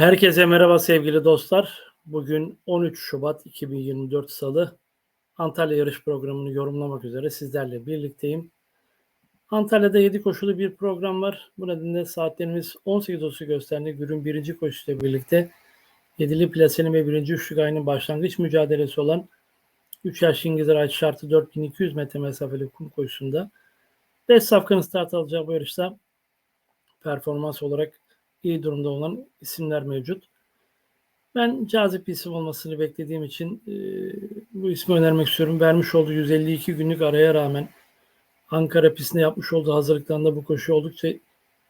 Herkese merhaba sevgili dostlar. Bugün 13 Şubat 2024 Salı. Antalya yarış programını yorumlamak üzere sizlerle birlikteyim. Antalya'da 7 koşulu bir program var. Bu nedenle saatlerimiz 18.30'u gösterdi. Günün birinci koşusuyla birlikte 7'li plasenin ve birinci üçlük ayının başlangıç mücadelesi olan 3 yaş İngilizler ait şartı 4200 metre mesafeli kum koşusunda 5 safkanın start alacağı bu yarışta performans olarak iyi durumda olan isimler mevcut. Ben cazip bir isim olmasını beklediğim için e, bu ismi önermek istiyorum. Vermiş olduğu 152 günlük araya rağmen Ankara pistinde yapmış olduğu hazırlıklarında bu koşu oldukça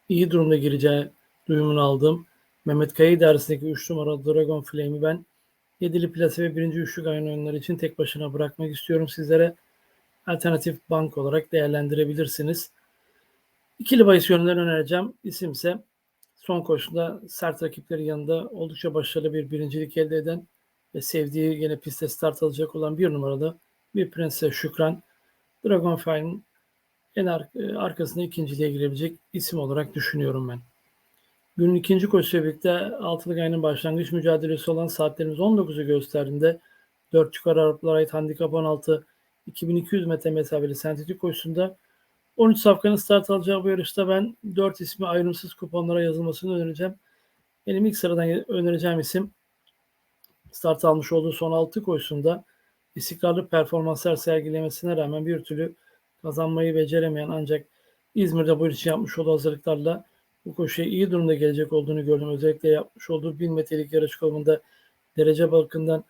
iyi durumda gireceği duyumunu aldım. Mehmet Kaya idaresindeki 3 numaralı Dragon Flame'i ben 7'li plase ve 1. üçlük ayın oyunları için tek başına bırakmak istiyorum sizlere. Alternatif bank olarak değerlendirebilirsiniz. İkili bahis yönleri önereceğim. İsim ise son koşuda sert rakipleri yanında oldukça başarılı bir birincilik elde eden ve sevdiği yine pistte start alacak olan bir numaralı bir Prenses Şükran. Dragonfly'ın en ar- e, arkasında ikinciliğe girebilecek isim olarak düşünüyorum ben. Günün ikinci koşusuyla birlikte altılık ayının başlangıç mücadelesi olan saatlerimiz 19'u gösterdiğinde 4 yukarı Araplara ait handikap 16 2200 metre mesafeli sentetik koşusunda 13 safkanın start alacağı bu yarışta ben 4 ismi ayrımsız kuponlara yazılmasını önereceğim. Benim ilk sıradan önereceğim isim start almış olduğu son 6 koşusunda istikrarlı performanslar sergilemesine rağmen bir türlü kazanmayı beceremeyen ancak İzmir'de bu için yapmış olduğu hazırlıklarla bu koşuya iyi durumda gelecek olduğunu gördüm. Özellikle yapmış olduğu 1000 metrelik yarış kolunda derece bakımından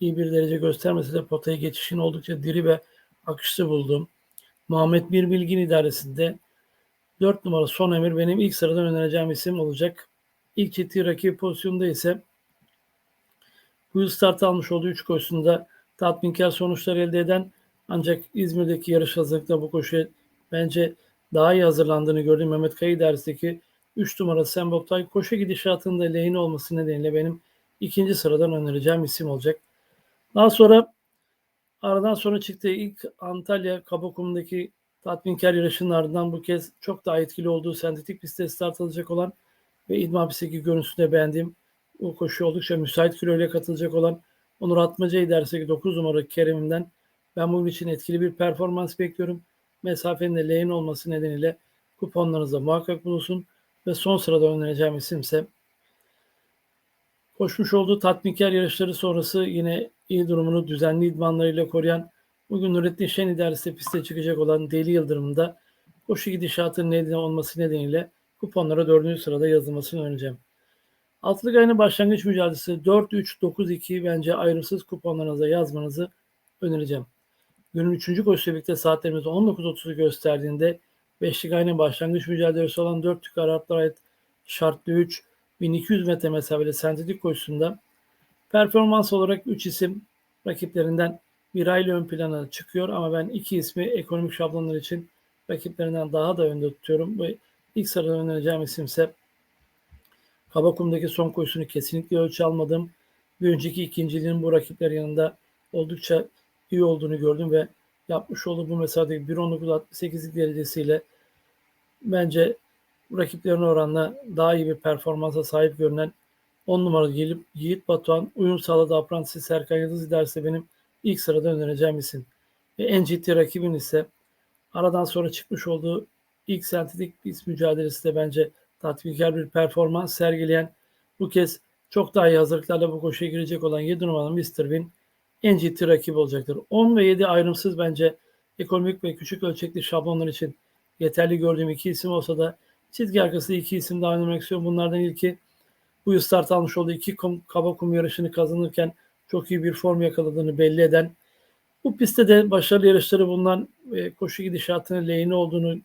iyi bir derece göstermese de potaya geçişin oldukça diri ve akışlı buldum. Muhammed Bir Bilgin idaresinde 4 numara son emir benim ilk sıradan önereceğim isim olacak. İlk ciddi rakip pozisyonda ise bu start almış olduğu 3 koşusunda tatminkar sonuçlar elde eden ancak İzmir'deki yarış hazırlıkta bu koşuya bence daha iyi hazırlandığını gördüm. Mehmet Kaya idaresindeki 3 numara Semboktay koşu gidişatında lehine olması nedeniyle benim ikinci sıradan önereceğim isim olacak. Daha sonra aradan sonra çıktığı ilk Antalya Kabakum'daki tatminkar yarışının ardından bu kez çok daha etkili olduğu sentetik pistte start alacak olan ve idman pistteki görüntüsünde beğendiğim bu koşu oldukça müsait kiloyla katılacak olan Onur Atmaca idaresindeki 9 numara Kerim'den ben bunun için etkili bir performans bekliyorum. Mesafenin de lehine olması nedeniyle kuponlarınızda muhakkak bulunsun ve son sırada önereceğim isimse koşmuş olduğu tatminkar yarışları sonrası yine iyi durumunu düzenli idmanlarıyla koruyan bugün Nurettin Şen idaresinde piste çıkacak olan Deli Yıldırım'da koşu gidişatının nedeni olması nedeniyle kuponlara dördüncü sırada yazılmasını önereceğim. Altılık ayının başlangıç mücadelesi 4-3-9-2 bence ayrımsız kuponlarınıza yazmanızı önereceğim. Günün 3. koşusuyla birlikte saatlerimiz 19.30'u gösterdiğinde Beşlik ayının başlangıç mücadelesi olan 4 yukarı Araplara ait şartlı 3 1200 metre mesafeli sentetik koşusunda performans olarak 3 isim rakiplerinden bir aylı ön plana çıkıyor ama ben iki ismi ekonomik şablonlar için rakiplerinden daha da önde tutuyorum ve ilk sırada önereceğim isim ise Kabakum'daki son koşusunu kesinlikle ölçü almadım. Bir önceki ikinciliğin bu rakipler yanında oldukça iyi olduğunu gördüm ve yapmış olduğu bu mesafedeki 1.19.68'lik derecesiyle bence rakiplerine oranla daha iyi bir performansa sahip görünen 10 numaralı Yiğit, Yiğit Batuhan uyum sağladığı aprantisi Serkan Yıldız iderse benim ilk sırada önereceğim isim. Ve en ciddi rakibin ise aradan sonra çıkmış olduğu ilk sentetik pist mücadelesi de bence tatminkar bir performans sergileyen bu kez çok daha iyi hazırlıklarla bu koşuya girecek olan 7 numaralı Mr. Win en ciddi rakip olacaktır. 10 ve 7 ayrımsız bence ekonomik ve küçük ölçekli şablonlar için yeterli gördüğüm iki isim olsa da çizgi arkası iki isim daha önermek istiyorum. Bunlardan ilki bu yıl start almış olduğu iki kum, kaba kum yarışını kazanırken çok iyi bir form yakaladığını belli eden bu pistte de başarılı yarışları bulunan e, koşu gidişatının lehine olduğunu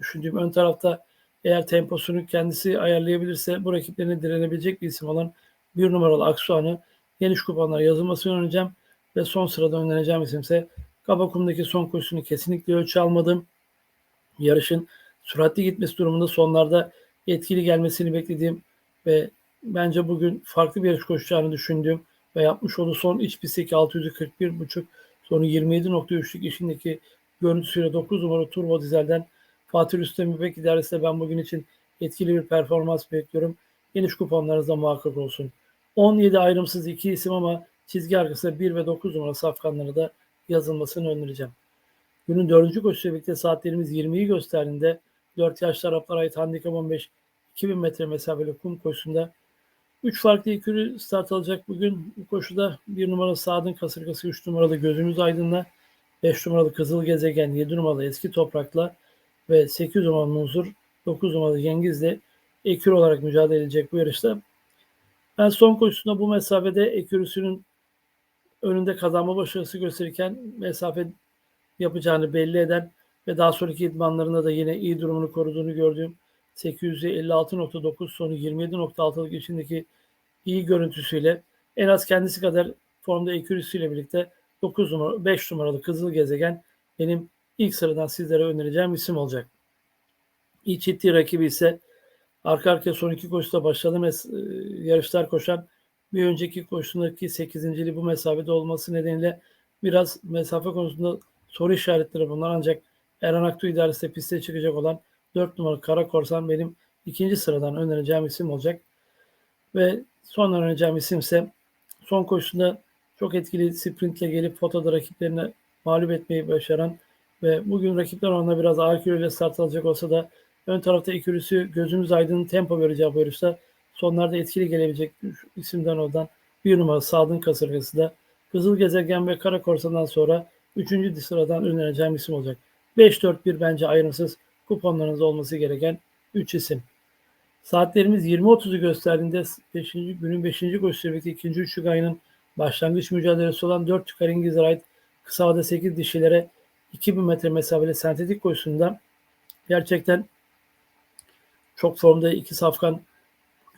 düşündüğüm ön tarafta eğer temposunu kendisi ayarlayabilirse bu rakiplerine direnebilecek bir isim olan bir numaralı Aksuan'ı geniş kuponlara yazılmasını önereceğim ve son sırada önereceğim isimse Kabakum'daki son koşusunu kesinlikle ölçü almadım. Yarışın süratli gitmesi durumunda sonlarda etkili gelmesini beklediğim ve bence bugün farklı bir yarış koşacağını düşündüğüm ve yapmış olduğu son iç pistteki 641.5 sonu 27.3'lük işindeki görüntüsüyle 9 numara turbo dizelden Fatih Rüstem İpek idaresinde ben bugün için etkili bir performans bekliyorum. geniş kuponlarınızda muhakkak olsun. 17 ayrımsız iki isim ama çizgi arkasında 1 ve 9 numara safkanları da yazılmasını önereceğim. Günün dördüncü koşuyla birlikte saatlerimiz 20'yi gösterdiğinde 4 yaşlı Araplara ait handikap 15 2000 metre mesafeli kum koşusunda 3 farklı ikili start alacak bugün. Bu koşuda 1 numaralı Sadın Kasırgası, 3 numaralı Gözümüz Aydın'la, 5 numaralı Kızıl Gezegen, 7 numaralı Eski Toprak'la ve 8 numaralı Muzur, 9 numaralı Yengiz'le ekür olarak mücadele edecek bu yarışta. Ben son koşusunda bu mesafede ekürüsünün önünde kazanma başarısı gösterirken mesafe yapacağını belli eden ve daha sonraki idmanlarında da yine iyi durumunu koruduğunu gördüğüm 856.9 sonu 27.6'lık içindeki iyi görüntüsüyle en az kendisi kadar formda ekürüsüyle birlikte 9 numara 5 numaralı Kızıl Gezegen benim ilk sıradan sizlere önereceğim isim olacak. İç ciddi rakibi ise arka arkaya son iki koşuda başladı yarışlar koşan bir önceki koşusundaki 8. bu mesafede olması nedeniyle biraz mesafe konusunda soru işaretleri bunlar ancak Erhan Aktu idaresinde piste çıkacak olan 4 numaralı Kara Korsan benim ikinci sıradan önereceğim isim olacak. Ve son önereceğim isim ise son koşusunda çok etkili sprintle gelip fotoda rakiplerine mağlup etmeyi başaran ve bugün rakipler ona biraz ağır kiloyla start alacak olsa da ön tarafta ikilisi gözümüz aydın tempo vereceği bu yarışta sonlarda etkili gelebilecek isimden olan bir numara Sadın Kasırgası da Kızıl Gezegen ve Kara Korsan'dan sonra 3. sıradan önereceğim isim olacak. 5-4-1 bence ayrımsız kuponlarınızda olması gereken 3 isim. Saatlerimiz 20.30'u gösterdiğinde 5. günün 5. koşusuyla birlikte 2. üçlük ayının başlangıç mücadelesi olan 4 tükar İngiliz'e ait kısa vade 8 dişilere 2000 metre mesafeli sentetik koşusunda gerçekten çok formda iki safkan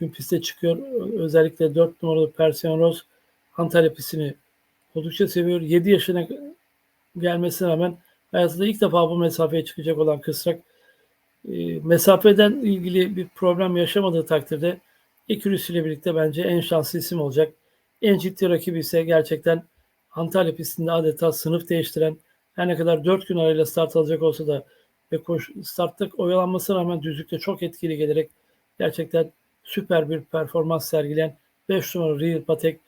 gün piste çıkıyor. Özellikle 4 numaralı Persian Rose Antalya pistini oldukça seviyor. 7 yaşına gelmesine rağmen hayatında ilk defa bu mesafeye çıkacak olan Kısrak e, mesafeden ilgili bir problem yaşamadığı takdirde Ekürüs ile birlikte bence en şanslı isim olacak. En ciddi rakibi ise gerçekten Antalya pistinde adeta sınıf değiştiren her ne kadar 4 gün arayla start alacak olsa da ve koş, startta oyalanmasına rağmen düzlükte çok etkili gelerek gerçekten süper bir performans sergileyen 5 numaralı Real Patek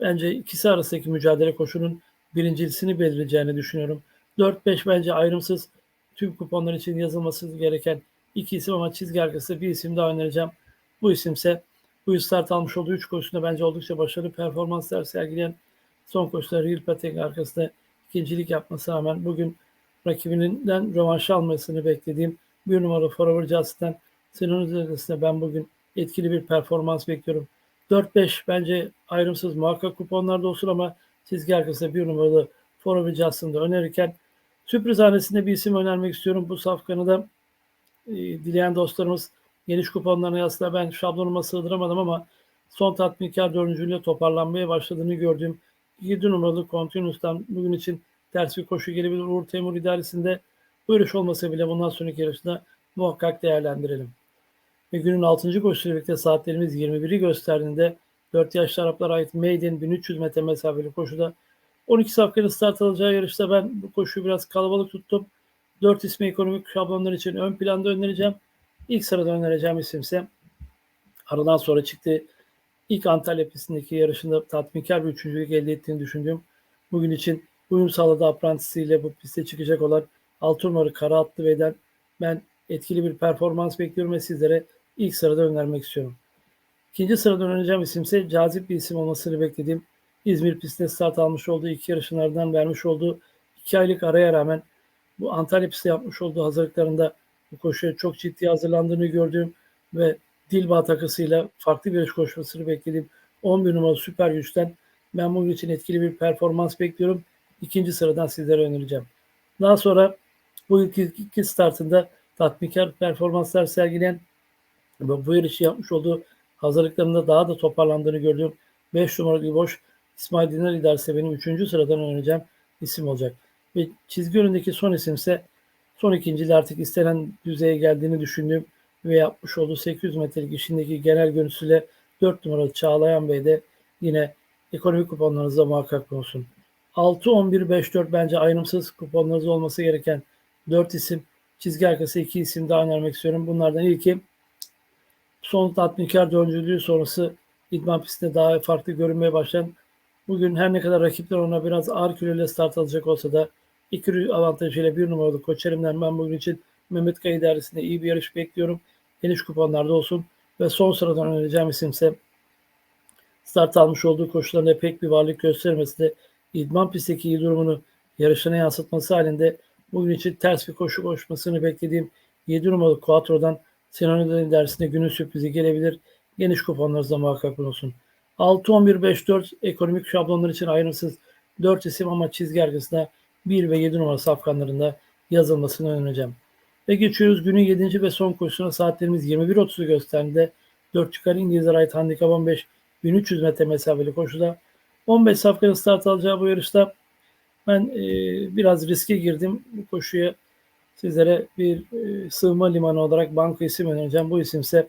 bence ikisi arasındaki mücadele koşunun birincisini belirleyeceğini düşünüyorum. 4-5 bence ayrımsız tüm kuponlar için yazılması gereken iki isim ama çizgi arkasında bir isim daha önereceğim. Bu isimse bu start almış olduğu 3 koşusunda bence oldukça başarılı performanslar sergileyen son koşuda Real Patek arkasında ikincilik yapmasına rağmen bugün rakibinden rövanş almasını beklediğim bir numaralı Forever Just'ten Sinan üzerinde ben bugün etkili bir performans bekliyorum. 4-5 bence ayrımsız muhakkak kuponlarda olsun ama çizgi arkasında bir numaralı Forever Just'ın da önerirken sürpriz hanesinde bir isim önermek istiyorum. Bu safkanı da e, dileyen dostlarımız geniş kuponlarına yazsa ben şablonuma sığdıramadım ama son tatminkar dördüncülüğe toparlanmaya başladığını gördüğüm 7 numaralı Continuous'tan bugün için ters bir koşu gelebilir. Uğur Temur idaresinde bu yarış olmasa bile bundan sonraki yarışta muhakkak değerlendirelim. Ve günün 6. koşusuyla birlikte saatlerimiz 21'i gösterdiğinde 4 yaşlı Araplara ait Maiden 1300 metre mesafeli koşuda 12 safkanın start alacağı yarışta ben bu koşuyu biraz kalabalık tuttum. 4 ismi ekonomik şablonlar için ön planda önereceğim. İlk sırada önereceğim isim ise aradan sonra çıktı. İlk Antalya pistindeki yarışında tatminkar bir üçüncülük elde ettiğini düşündüğüm bugün için uyum sağladığı aprantisiyle bu piste çıkacak olan 6 numaralı Kara Atlı Bey'den ben etkili bir performans bekliyorum ve sizlere ilk sırada önermek istiyorum. İkinci sırada önereceğim isim ise cazip bir isim olmasını beklediğim İzmir pistinde start almış olduğu iki yarışlardan vermiş olduğu iki aylık araya rağmen bu Antalya pistte yapmış olduğu hazırlıklarında bu koşuya çok ciddi hazırlandığını gördüğüm ve Dilba takısıyla farklı bir yarış koşmasını beklediğim 11 numaralı süper güçten ben bugün için etkili bir performans bekliyorum. İkinci sıradan sizlere önereceğim. Daha sonra bu iki, iki startında tatminkar performanslar sergileyen ve bu yarışı yapmış olduğu hazırlıklarında daha da toparlandığını gördüğüm 5 numaralı boş İsmail Dinar idaresi benim 3. sıradan önereceğim isim olacak. Ve çizgi önündeki son isim ise son ikincili artık istenen düzeye geldiğini düşündüğüm ve yapmış olduğu 800 metrelik işindeki genel görüntüsüyle 4 numaralı Çağlayan Bey de yine ekonomik kuponlarınızda muhakkak olsun. 6, 11, 5, 4 bence ayrımsız kuponlarınız olması gereken 4 isim. Çizgi arkası 2 isim daha önermek istiyorum. Bunlardan ilki son tatminkar döncülüğü sonrası idman pistinde daha farklı görünmeye başlayan bugün her ne kadar rakipler ona biraz ağır kiloyla start alacak olsa da iki avantajıyla bir numaralı Koçerim'den ben bugün için Mehmet Kaya idaresinde iyi bir yarış bekliyorum. Geniş kuponlarda olsun ve son sıradan önereceğim isimse start almış olduğu koşularında pek bir varlık göstermesi de idman pistteki iyi durumunu yarışına yansıtması halinde bugün için ters bir koşu koşmasını beklediğim 7 numaralı Quattro'dan Sinan dersinde günün sürprizi gelebilir. Geniş kuponlarınızda muhakkak bulunsun. 6-11-5-4 ekonomik şablonlar için ayrımsız 4 isim ama çizgi arkasında 1 ve 7 numara safkanlarında yazılmasını önereceğim. Ve geçiyoruz günün 7. ve son koşusuna saatlerimiz 21.30'u gösterdiğinde 4 çıkar İngilizler ait handikap 15 1300 metre mesafeli koşuda 15 safkanın start alacağı bu yarışta ben e, biraz riske girdim. Bu koşuya sizlere bir e, sığınma limanı olarak banka isim önereceğim. Bu isimse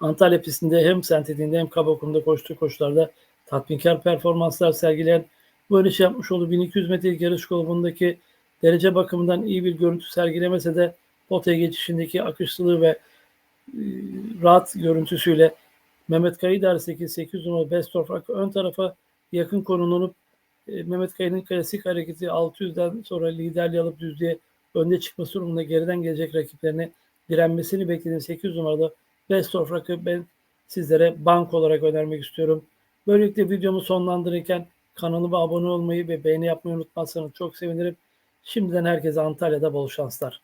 Antalya pistinde hem sentetiğinde hem kabakumda koştuğu koşularda tatminkar performanslar sergileyen bu yarış yapmış olduğu 1200 metrelik yarış grubundaki derece bakımından iyi bir görüntü sergilemese de potaya geçişindeki akışlılığı ve e, rahat görüntüsüyle Mehmet Kayı derseki 8 numaralı Bestorf ön tarafa yakın konulunup e, Mehmet Kayı'nın klasik hareketi 600'den sonra liderliği alıp düzlüğe önde çıkması durumunda geriden gelecek rakiplerine direnmesini beklediğim 8 numaralı Bestorf rakı ben sizlere bank olarak önermek istiyorum. Böylelikle videomu sonlandırırken kanalıma abone olmayı ve beğeni yapmayı unutmazsanız çok sevinirim. Şimdiden herkese Antalya'da bol şanslar.